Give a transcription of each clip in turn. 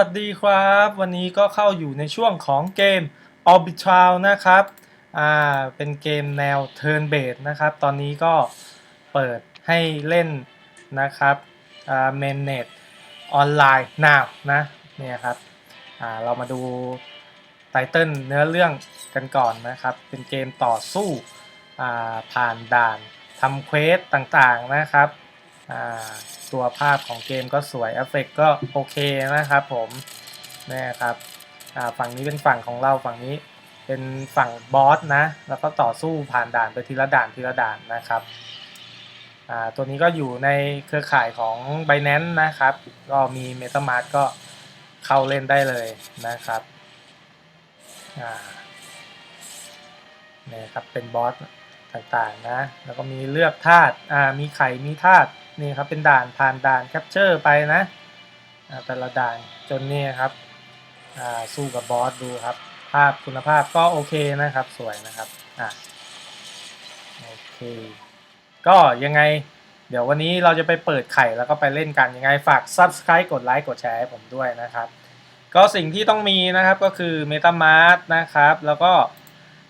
สวัสดีครับ วันนี้ก็เข้าอยู่ในช่วงของเกม Orbital นะครับ อ่า เป็นเกมแนว Turn Based นะครับ ตอนนี้ก็เปิดให้เล่นนะครับ อ่า Mainnet ออนไลน์ now นะ เนี่ยครับ อ่า เรามาดูไตเติลเนื้อเรื่องกันก่อนนะครับ เป็นเกมต่อสู้ อ่า ผ่านด่านทำเควสต่างๆนะครับ ตัวภาพของเกมก็สวยเอฟเฟกก็โอเคนะครับผมนี่ครับฝั่งนี้เป็นฝั่งของเราฝั่งนี้เป็นฝั่งบอสนะ แล้วก็ต่อสู้ผ่านด่านไปทีละด่านทีละด่านนะครับตัวนี้ก็อยู่ในเครือข่ายของ b i n a n c e นะครับ ก็มี MetaMask ก็เข้าเล่นได้เลยนะครับนี่ครับเป็นบอสต่างๆนะ แล้วก็มีเลือกธาตุมีไข่มีธาตุ นี่ครับเป็นด่านผ่านด่านแคปเจอร์ไปนะแต่ละด่านจนนี่ครับสู้กับบอสดูครับ ภาพคุณภาพก็โอเคนะครับสวยนะครับอะโอเคก็ยังไงเดี๋ยววันนี้เราจะไปเปิดไข่แล้วก็ไปเล่นกันยังไงฝาก Subscribe กดไลค์กดแชร์ให้ผมด้วยนะครับ ก็สิ่งที่ต้องมีนะครับก็คือ MetaMask นะครับ แล้วก็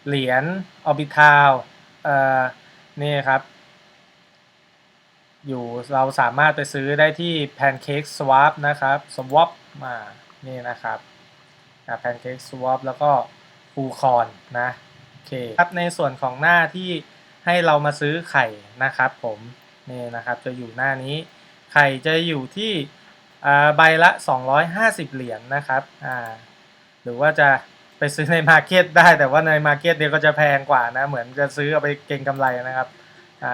เหรียญ Orbital เอ่อนี่ครับ อยู่เราสามารถไปซื้อได้ที่ Pancake Swap นะครับ Swap มานี่นะครับอ่า Pancake Swap แล้วก็ p ูคอนนะโอเคครับในส่วนของหน้าที่ให้เรามาซื้อไข่นะครับผมนี่นะครับจะอยู่หน้านี้ ไข่จะอยู่ที่อ่าใบละ 250 เหรียญนนะครับหรือว่าจะไปซื้อในมาร์เก็ตได้แต่ว่าในมาร์เก็ตเดียวก็จะแพงกว่านะเหมือนจะซื้อเอาไปเก็งกำไรนะครับ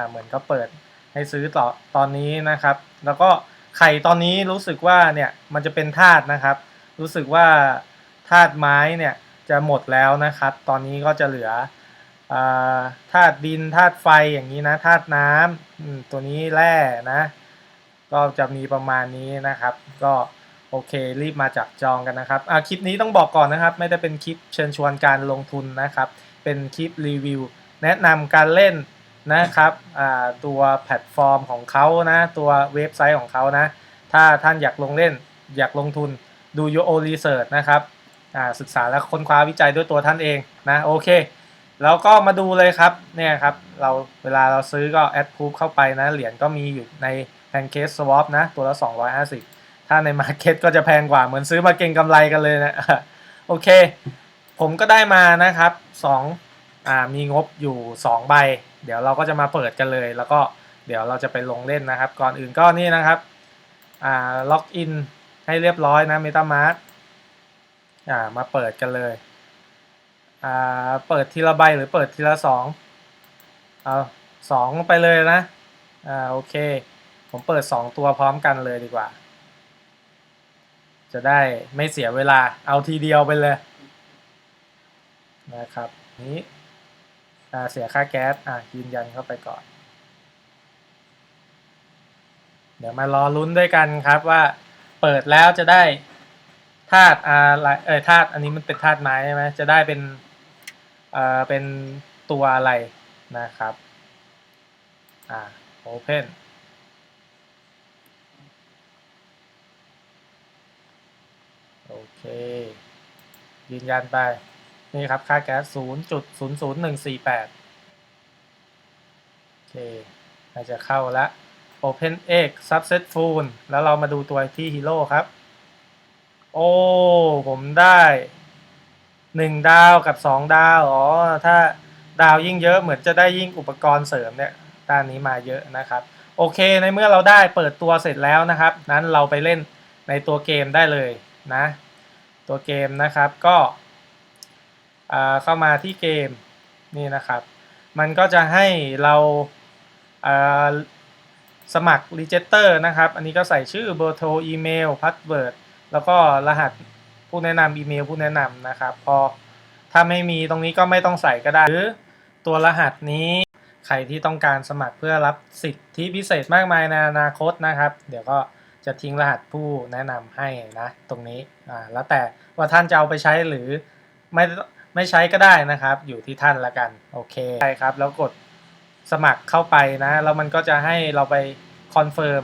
เหมือนเขาเปิด ให้ซื้อต่อตอนนี้นะครับ แล้วก็ไข่ตอนนี้รู้สึกว่าเนี่ยมันจะเป็นธาตุนะครับ รู้สึกว่าธาตุไม้เนี่ยจะหมดแล้วนะครับ ตอนนี้ก็จะเหลือธาตุดินธาตุไฟอย่างนี้นะธาตุน้ำตัวนี้แร่นะ ก็จะมีประมาณนี้นะครับ ก็โอเครีบมาจับจองกันนะครับคลิปนี้ต้องบอกก่อนนะครับ ไม่ได้เป็นคลิปเชิญชวนการลงทุนนะครับ เป็นคลิปรีวิว แนะนำการเล่น นะครับตัวแพลตฟอร์มของเขานะตัวเว็บไซต์ของเขานะถ้าท่านอยากลงเล่นอยากลงทุนดู Your Own Research นะครับอ่าศึกษาและค้นคว้าวิจัยด้วยตัวท่านเองนะโอเคแล้วก็มาดูเลยครับเนี่ยครับเราเวลาเราซื้อก็แอดพูฟเข้าไปนะเหรียญก็มีอยู่ใน Pancake Swap นะตัวละ 250 ถ้าใน Market ก็จะแพงกว่าเหมือนซื้อมาเก็งกำไรกันเลยนะโอเค ผมก็ได้มานะครับ2อ่ามีงบอยู่ 2 ใบ เดี๋ยวเราก็จะมาเปิดกันเลย แล้วก็เดี๋ยวเราจะไปลงเล่นนะครับ ก่อนอื่นก็นี่นะครับอ่าล็อกอินให้เรียบร้อยนะ MetaMask อ่ามาเปิดกันเลยอ่าเปิดทีละใบหรือเปิดทีละสองเอาสองไปเลยนะอ่าโอเค ผมเปิดสองตัวพร้อมกันเลยดีกว่า จะได้ไม่เสียเวลาเอาทีเดียวไปเลยนะครับนี้ เสียค่าแก๊สอ่ายืนยันเข้าไปก่อน เดี๋ยวมารอลุ้นด้วยกันครับว่าเปิดแล้วจะได้ธาตุอะไรเอ่ยธาตุอันนี้มันเป็นธาตุไม้ใช่ไหมจะได้เป็นเอ่อเป็นตัวอะไรนะครับอ่าโอเพนโอเค ยืนยันไป นี่ครับ ค่าแก๊ส0.00148โอเคน่าจะเข้าแล้ว Open X Successful แล้วเรามาดูตัวที่ฮีโร่ครับ โอ้ ผมได้หนึ่งดาวกับสองดาว อ๋อ ถ้าดาวยิ่งเยอะเหมือนจะได้ยิ่งอุปกรณ์เสริมเนี่ยด้านนี้มาเยอะนะครับ โอเค ในเมื่อเราได้เปิดตัวเสร็จแล้วนะครับ นั้นเราไปเล่นในตัวเกมได้เลยนะ ตัวเกมนะครับก็ เข้ามาที่เกมนี่นะครับ มันก็จะให้เราสมัครรีเจสเตอร์นะครับ อันนี้ก็ใส่ชื่อเบอร์โทรอีเมลพาสเวิร์ดแล้วก็รหัสผู้แนะนำอีเมลผู้แนะนำนะครับ พอถ้าไม่มีตรงนี้ก็ไม่ต้องใส่ก็ได้ หรือตัวรหัสนี้ใครที่ต้องการสมัครเพื่อรับสิทธิพิเศษมากมายในอนาคตนะครับ เดี๋ยวก็จะทิ้งรหัสผู้แนะนำให้นะ ตรงนี้อ่าแล้วแต่ว่าท่านจะเอาไปใช้หรือไม่ ไม่ใช้ก็ได้นะครับ อยู่ที่ท่านละกันโอเคใช่ครับ แล้วกดสมัครเข้าไปนะแล้วมันก็จะให้เราไปคอนเฟิร์ม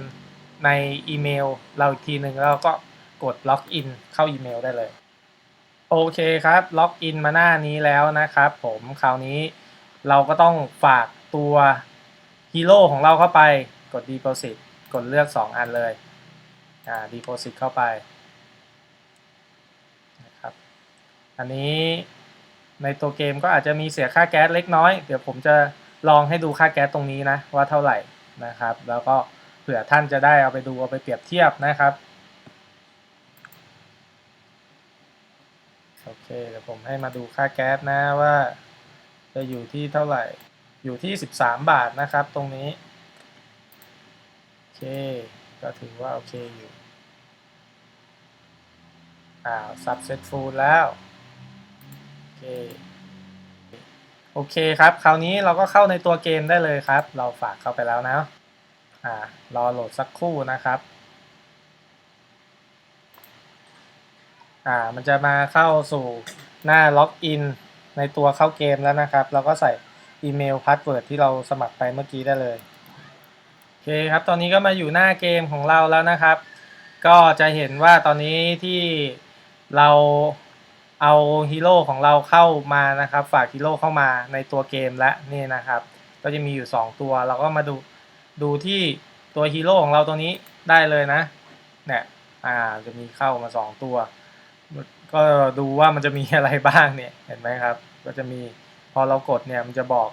ในอีเมลเราอีกทีหนึ่งแล้วก็กดล็อกอินเข้าอีเมลได้เลยโอเคครับล็อกอินมาหน้านี้แล้วนะครับผมคราวนี้เราก็ต้องฝากตัวฮีโร่ของเราเข้าไปกด Deposit กดเลือก 2 อันเลยอ่า Deposit เข้าไปนะครับอันนี้ ในตัวเกมก็อาจจะมีเสียค่าแก๊สเล็กน้อย เดี๋ยวผมจะลองให้ดูค่าแก๊สตรงนี้นะว่าเท่าไหร่นะครับ แล้วก็เผื่อท่านจะได้เอาไปดูเอาไปเปรียบเทียบนะครับโอเคเดี๋ยวผมให้มาดูค่าแก๊สนะว่า จะอยู่ที่เท่าไหร่อยู่ที่ 13 บาทนะครับตรงนี้โอเคก็ถือว่าโอเคอยู่อ้าวซับเซตฟูลแล้ว เคโอเคครับ คราวนี้เราก็เข้าในตัวเกมได้เลยครับ เราฝากเข้าไปแล้วนะอ่ารอโหลดสักครู่นะครับอ่ามันจะมาเข้าสู่หน้าล็อกอินในตัวเข้าเกมแล้วนะครับ เราก็ใส่อีเมลพาสเวิร์ดที่เราสมัครไปเมื่อกี้ได้เลยโอเคครับ ตอนนี้ก็มาอยู่หน้าเกมของเราแล้วนะครับ ก็จะเห็นว่าตอนนี้ที่เรา เอาฮีโร่ของเราเข้ามานะครับ ฝากฮีโร่เข้ามาในตัวเกมและนี่นะครับ ก็จะมีอยู่ 2 ตัว เราก็มาดูดูที่ตัวฮีโร่ของเราตัวนี้ได้เลยนะเนี่ยอ่าจะมีเข้ามา 2 ตัว ก็ดูว่ามันจะมีอะไรบ้างเนี่ยเห็นไหมครับ ก็จะมีพอเรากดเนี่ยมันจะบอก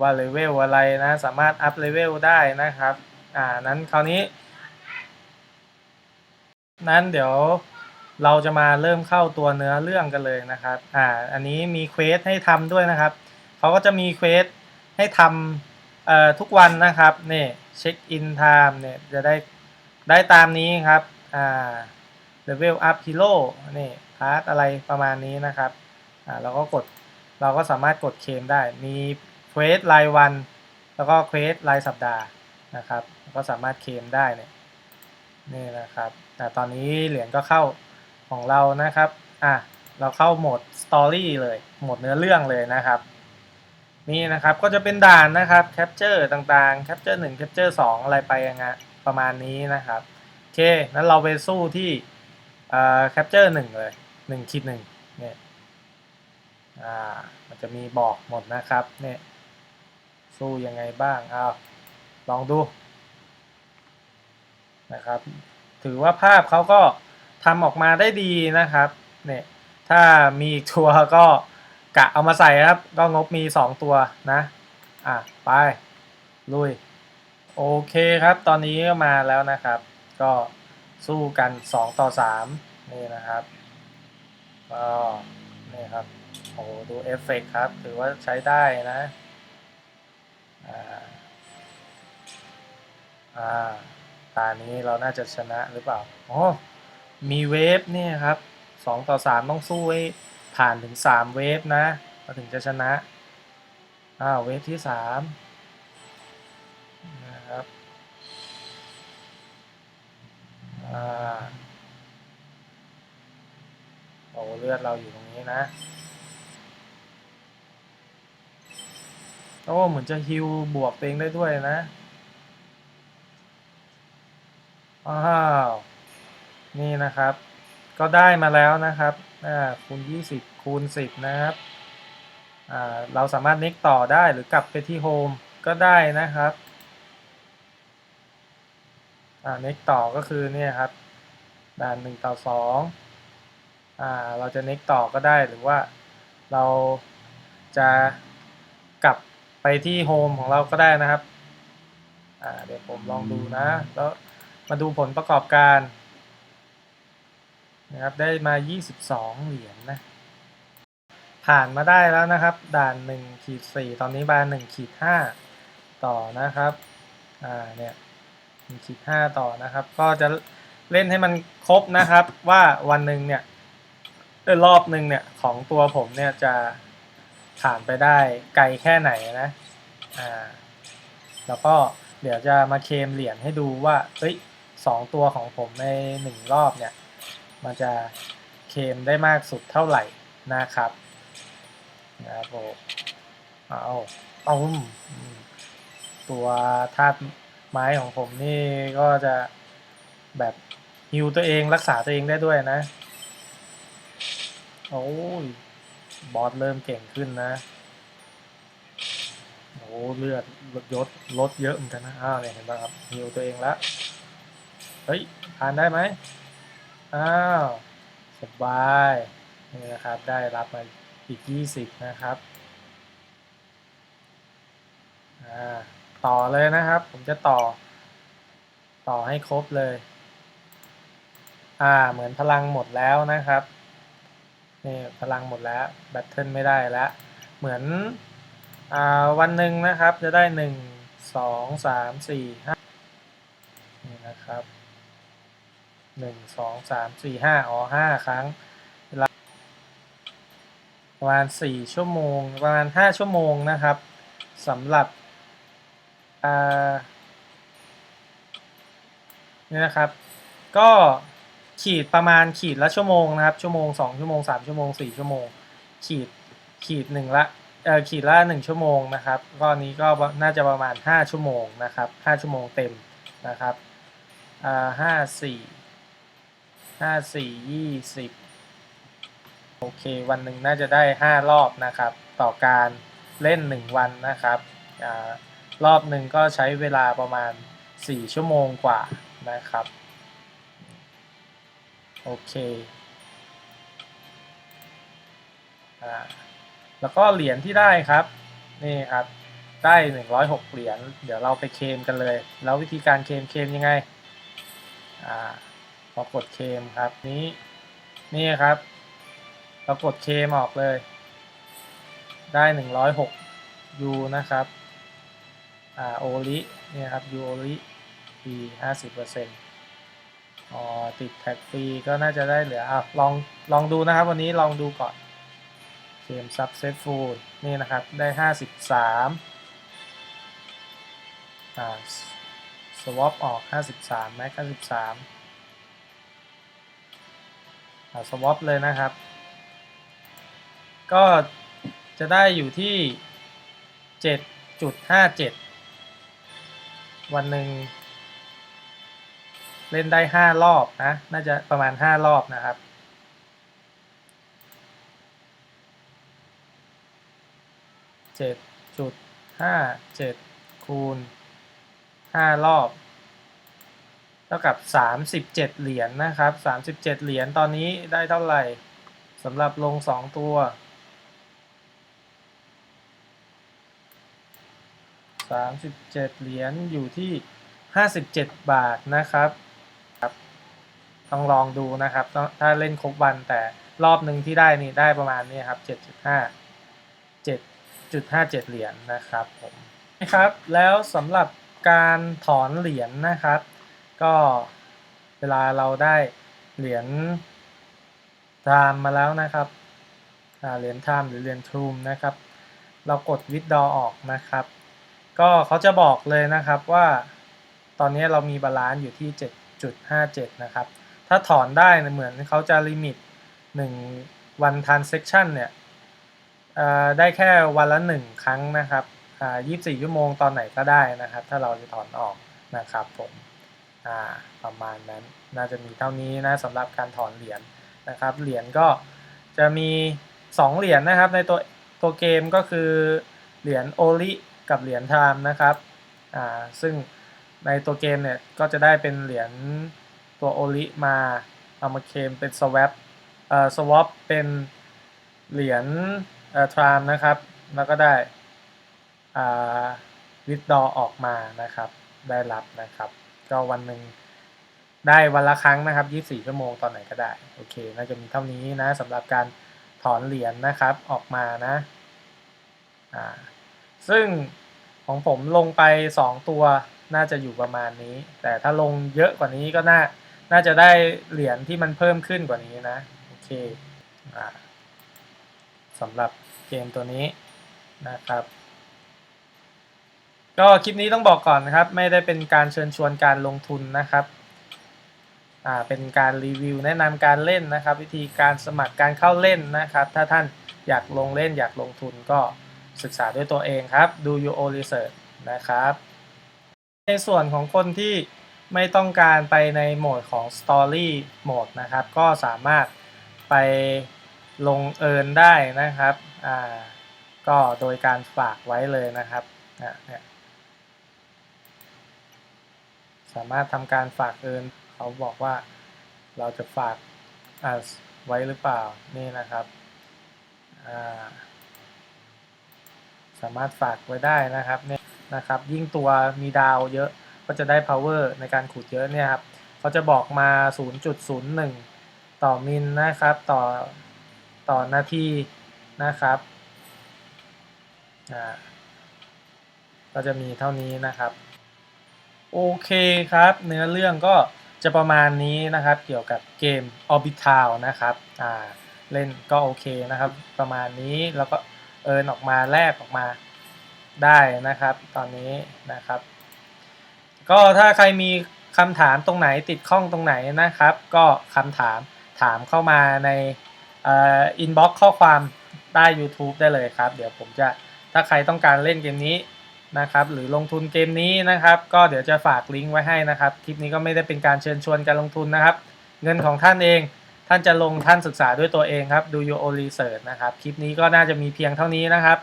ว่าเลเวลอะไรนะ สามารถอัพเลเวลได้นะครับ อ่านั้นคราวนี้ นั้นเดี๋ยว เราจะมาเริ่มเข้าตัวเนื้อเรื่องกันเลยนะครับ อ่า อันนี้มีเควสให้ทำด้วยนะครับ เขาก็จะมีเควสให้ทำเอ่อทุกวันนะครับนี่เช็คอินไทม์เนี่ยจะได้ได้ตามนี้ครับ อ่าเลเวลอัพฮีโร่นี่พาร์ทอะไรประมาณนี้นะครับ อ่าเราก็กดเราก็สามารถกดเคลมได้ มีเควสรายวัน แล้วก็เควสรายสัปดาห์นะครับ ก็สามารถเคลมได้เนี่ยนี่นะครับ แต่ตอนนี้เหรียญก็เข้า ของเรานะครับ อะ เราเข้าโหมดสตอรี่เลย โหมดเนื้อเรื่องเลยนะครับ นี่นะครับ ก็จะเป็นด่านนะครับแคปเจอร์ต่างๆแคปเจอร์หนึ่งแคปเจอร์สองอะไรไปยังไงประมาณนี้นะครับ โอเค นั้นเราไปสู้ที่แคปเจอร์หนึ่งเลยหนึ่งคิดหนึ่งเนี่ย อ่า มันจะมีบอกหมดนะครับ เนี่ย สู้ยังไงบ้างอ้าวลองดูนะครับ ถือว่าภาพเขาก็ ทำออกมาได้ดีนะครับเนี่ยถ้ามีอีกตัวก็กะเอามาใส่ครับ ก็งบมี 2 ตัวนะอะไปลุยโอเคครับตอนนี้ก็มาแล้วนะครับ ก็สู้กัน 2 ต่อ 3 นี่นะครับก็นี่ครับโอ้ดูเอฟเฟกครับ ถือว่าใช้ได้นะอ่าอ่าตานี้เราน่าจะชนะหรือเปล่าโอ๋อ มีเวฟเนี่ยครับสองต่อสามต้องสู้ให้ผ่านถึงสามเวฟนะเราถึงจะชนะอ้าวเวฟที่สามนะครับอ่าโอ้เลือดเราอยู่ตรงนี้นะโอ้เหมือนจะฮิวบวกตัวเองได้ด้วยนะ อ้าว นี่นะครับ ก็ได้มาแล้วนะครับคูณ 20 คูณ 10 นะครับเราสามารถเน็กต่อได้หรือกลับไปที่โฮมก็ได้นะครับเน็กต่อก็คือเนี่ยครับด่าน1ต่อ2อ่าเราจะเน็กต่อก็ได้หรือว่าเราจะกลับไปที่โฮมของเราก็ได้นะครับ อ่าเดี๋ยวผมลองดูนะ แล้วมาดูผลประกอบการ นะครับได้มา 22 เหรียญนนะผ่านมาได้แล้วนะครับ ด่าน1ขีด4ตอนนี้บาน1ขีด5ต่อนะครับอ่าเนี่ย1ขีด5ต่อนะครับ ก็จะเล่นให้มันครบนะครับว่าวันหนึ่งเนี่ยรอบหนึ่งเนี่ยของตัวผมเนี่ยจะผ่านไปได้ไกลแค่ไหนนะอ่าแล้วก็เดี๋ยวจะมาเคมเหรียญให้ดูว่าเอ้ยสองตัวของผมในหนึ่งรอบเนี่ย มันจะเคมได้มากสุดเท่าไหร่นะครับนะครับผมเอาเอาตัวธาตุไม้ของผมนี่ก็จะแบบฮิวตัวเองรักษาตัวเองได้ด้วยนะ โอ้ย บอสเริ่มเก่งขึ้นนะ โอ้เลือดลดยศลดเยอะเหมือนกันนะ อ้าวเนี่ยเห็นป่ะครับฮิวตัวเองแล้วเฮ้ยผ่านได้ไหม อ้าวสบายนี่นะครับได้รับมาอีก 20 นะครับอ่าต่อเลยนะครับ ผมจะต่อ ต่อให้ครบเลย อ่าเหมือนพลังหมดแล้วนะครับนี่พลังหมดแล้วแบตเทิลไม่ได้แล้ว เหมือนอ่าวันหนึ่งนะครับจะได้หนึ่งสองสามสี่ห้านี่นะครับ หนึ่งสองสามสี่ห้าอ๋อห้าครั้งเวลาประมาณสี่ชั่วโมงประมาณห้าชั่วโมงนะครับสำหรับนี่นะครับ ก็ขีดประมาณขีดละชั่วโมงนะครับชั่วโมงสองชั่วโมงสามชั่วโมงสี่ชั่วโมง ขีดขีดหนึ่งละเอ่อขีดละหนึ่งชั่วโมงนะครับก็นี้ก็น่าจะประมาณห้าชั่วโมงนะครับห้าชั่วโมงเต็มนะครับอ่าห้าสี่ ห้าสี่ยี่สิบโอเค วันหนึ่งน่าจะได้ห้ารอบนะครับ ต่อการเล่นหนึ่งวันนะครับอรอบหนึ่งก็ใช้เวลาประมาณสี่ชั่วโมงกว่านะครับ โอเคอ่าแล้วก็เหรียญที่ได้ครับ นี่ครับ ได้ 106 เหรียญ เดี๋ยวเราไปเคมกันเลย แล้ววิธีการเคมเคมยังไง อ่า พอกดเคมครับนี้นี่ครับเรากดเคมออกเลย ได้106ยูนะครับอ่าโอลิเนี่ยครับยูโอลิปี50%อ๋อติดแท็กฟรีก็น่าจะได้เหลืออะลองลองดูนะครับวันนี้ลองดูก่อนเกม successful นี่นะครับได้ 53อ่า swap ออก 53 max 53 อ่า swap เลยนะครับ ก็จะได้อยู่ที่ 7.57 วันหนึ่งเล่นได้ 5 รอบนะ น่าจะประมาณ 5 รอบนะครับเจ็ดจุดห้าเจ็ดคูณห้ารอบ เท่ากับสามสิบเจ็ดเหรียญนนะครับสามสิบเจ็ดเหรียญตอนนี้ได้เท่าไหร่สำหรับลงสองตัวสามสิบเจ็ดเหรียญอยู่ที่ห้าสิบเจ็ดบาทนะครับครับ ต้องลองดูนะครับ ถ้าเล่นครบวันแต่รอบหนึ่งที่ได้นี่ได้ประมาณนี้ครับเจ็ดจุดห้าเจ็ด0.57 เหรียญนะครับผมนะครับ แล้วสำหรับการถอนเหรียญนะครับ ก็เวลาเราได้เหรียญไทม์มาแล้วนะครับเหรียญไทม์หรือเหรียญทรูมนะครับ เรากดวิดดอออกนะครับ ก็เขาจะบอกเลยนะครับว่าตอนนี้เรามีบาลานซ์อยู่ที่ 7.57 นะครับ ถ้าถอนได้เหมือนเขาจะลิมิต 1 วันทรานเซ็คชันเนี่ยได้แค่วันละหนึ่งครั้งนะครับยี่สิบสี่ชั่วโมงตอนไหนก็ได้นะครับ ถ้าเราจะถอนออกนะครับผม ประมาณนั้นน่าจะมีเท่านี้นะสำหรับการถอนเหรียญนะครับเหรียญก็จะมี 2 เหรียญนะครับในตัวตัวเกมก็คือเหรียญโอลิกับเหรียญไทม์นะครับซึ่งในตัวเกมเนี่ยก็จะได้เป็นเหรียญตัวโอลิมาเอามาเคลมเป็นสว a ปเอ่อสวอปเป็นเหรียญเอ่อทรามนะครับแล้วก็ได้อ่าวิดดอออกมานะครับได้รับนะครับ ก็วันหนึ่งได้วันละครั้งนะครับ 24 ชั่วโมงตอนไหนก็ได้ โอเค น่าจะมีเท่านี้นะสำหรับการถอนเหรียญนนะครับออกมานะ อ่า ซึ่งของผมลงไป 2 ตัวน่าจะอยู่ประมาณนี้ แต่ถ้าลงเยอะกว่านี้ก็น่า น่าจะได้เหรียญที่มันเพิ่มขึ้นกว่านี้นะ โอเค อ่าสำหรับเกมตัวนี้นะครับ ก็คลิปนี้ต้องบอกก่อนนะครับ ไม่ได้เป็นการเชิญชวนการลงทุนนะครับอ่าเป็นการรีวิวแนะนำการเล่นนะครับ วิธีการสมัครการเข้าเล่นนะครับ ถ้าท่านอยากลงเล่นอยากลงทุนก็ศึกษาด้วยตัวเองครับ ดู your own research นะครับ ในส่วนของคนที่ไม่ต้องการไปในโหมดของ Story โหมดนะครับ ก็สามารถไปลงเอินได้นะครับ อ่า ก็โดยการฝากไว้เลยนะครับ อะเนี่ย สามารถทำการฝากเอินเขาบอกว่าเราจะฝากอ่าไว้หรือเปล่านี่นะครับาสามารถฝากไว้ได้นะครับเนี่ยนะครับ ยิ่งตัวมีดาวเยอะก็จะได้ power ในการขุดเยอะเนี่ยครับเขาจะบอกมา 0.01 ต่อมิลนะครับ ต่อต่อนาทีนะครับก็จะมีเท่านี้นะครับ โอเคครับ เนื้อเรื่องก็จะประมาณนี้นะครับเกี่ยวกับเกม Orbital นะครับอ่าเล่นก็โอเคนะครับ ประมาณนี้แล้วก็เอินออกมาแลกออกมาได้นะครับ ตอนนี้นะครับ ก็ถ้าใครมีคำถามตรงไหนติดข้องตรงไหนนะครับ ก็คำถามถามเข้ามาในอินบ็อกซ์ข้อความใต้ YouTube ได้เลยครับ เดี๋ยวผมจะถ้าใครต้องการเล่นเกมนี้ นะครับ หรือลงทุนเกมนี้นะครับ ก็เดี๋ยวจะฝากลิงก์ไว้ให้นะครับ คลิปนี้ก็ไม่ได้เป็นการเชิญชวนการลงทุนนะครับ เงินของท่านเอง ท่านจะลงท่านศึกษาด้วยตัวเองครับ do your own research นะครับ คลิปนี้ก็น่าจะมีเพียงเท่านี้นะครับ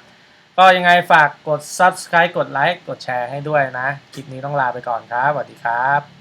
ก็ยังไงฝากกด subscribe กดไลค์กดแชร์ให้ด้วยนะ คลิปนี้ต้องลาไปก่อนครับสวัสดีครับ